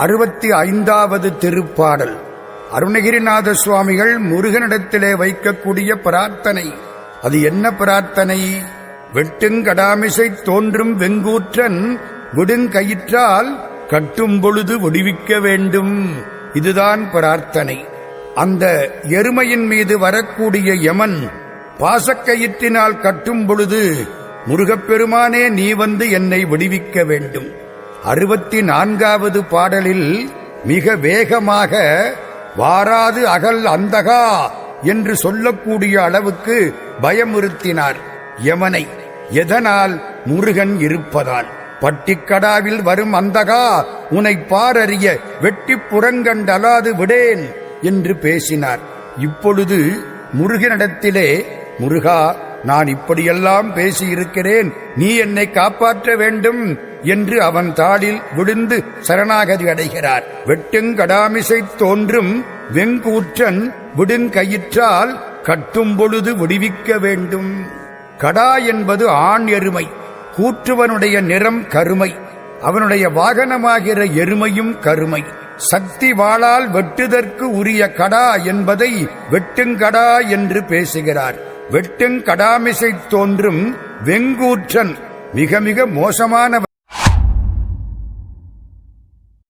அறுபத்தி ஐந்தாவது திருப்பாடல். அருணகிரிநாத சுவாமிகள் முருகனிடத்திலே வைக்கக்கூடிய பிரார்த்தனை. அது என்ன பிரார்த்தனை? வெட்டுங்கடாமிசை தோன்றும் வெங்கூற்றன் விடுங்கயிற்றால் கட்டும் பொழுது விடுவிக்க வேண்டும். இதுதான் பிரார்த்தனை. அந்த எருமையின் மீது வரக்கூடிய யமன் பாசக்கயிற்றினால் கட்டும் பொழுது முருகப்பெருமானே நீ வந்து என்னை விடுவிக்க வேண்டும். அறுபத்தி நான்காவது பாடலில் மிக வேகமாக வாராது அகல் அந்தகா என்று சொல்லக்கூடிய அளவுக்கு பயமுறுத்தினார் யமனை. எதனால் முருகன் இருப்பதால்? பட்டிக்கடாவில் வரும் அந்தகா உனை பாரறிய வெட்டி புறங்கண்டலாது விடேன் என்று பேசினார். இப்பொழுது முருகனிடத்திலே முருகா நான் இப்படியெல்லாம் பேசியிருக்கிறேன். நீ என்னை காப்பாற்ற வேண்டும். என்று அவன் தாளில் விழுந்து சரணாகதி அடைகிறார். வெட்டுங்கடாமிசை தோன்றும் வெங்கூற்றன் விடுங்கயிற்றால் கட்டும் பொழுது விடுவிக்க வேண்டும். கடா என்பது ஆண் எருமை கூற்றுவனுடைய நிறம் கருமை அவனுடைய வாகனமாகிற எருமையும் கருமை. சக்தி வாளால் வெட்டுதற்கு உரிய கடா என்பதை வெட்டுங்கடா என்று பேசுகிறார். வெட்டுங்கடாமிசை தோன்றும் வெங்கூற்றன் மிக மிக மோசமான